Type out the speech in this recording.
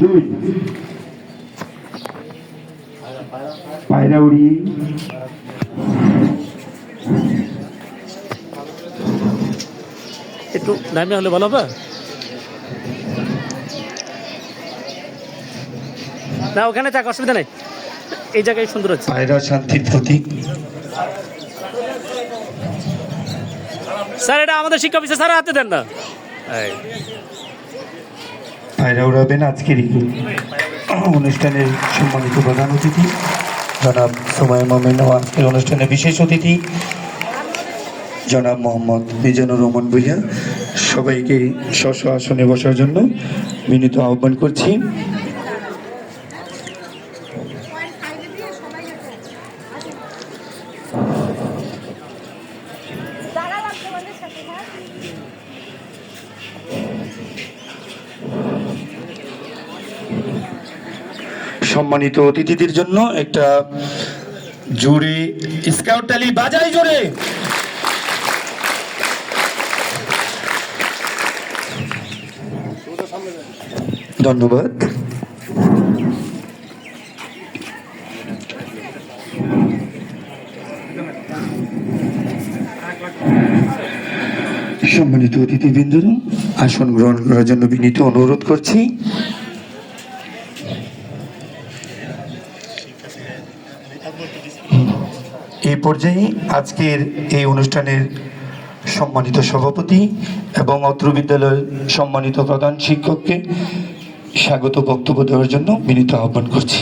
দুই পায়রা উড়িয়ে একটু দামি হলে ভালো হবে? না ওখানে থাক অসুবিধা নেই। এই জায়গায় সুন্দর হচ্ছে। পায়রা শান্তির প্রতীক। স্যার এটা আমাদের শিক্ষা অফিসে স্যার হাতে দেন না। এই, পায়রা উড়াবেন আজকের অনুষ্ঠানের সম্মানিত প্রধান অতিথি, জনাব সময় মমিন ও আজকের অনুষ্ঠানের বিশেষ অতিথি, জনাব মোহাম্মদ মিজানুর রহমান ভুইয়া। সবাইকে স্ব আসনে বসার জন্য বিনীত আহ্বান করছি। সম্মানিত অতিথিদের জন্য একটা জুড়ি স্কাউট টালি বাজাই জোরে। ধন্যবাদ। সম্মানিত অতিথিবৃন্দরা, আসন গ্রহণ করার জন্য বিনীত অনুরোধ করছি। এই পর্যায়ে আজকের এই অনুষ্ঠানের সম্মানিত সভাপতি এবং অত্র বিদ্যালয়ের সম্মানিত প্রধান শিক্ষককে স্বাগত বক্তব্য দেওয়ার জন্য বিনীত আহ্বান করছি।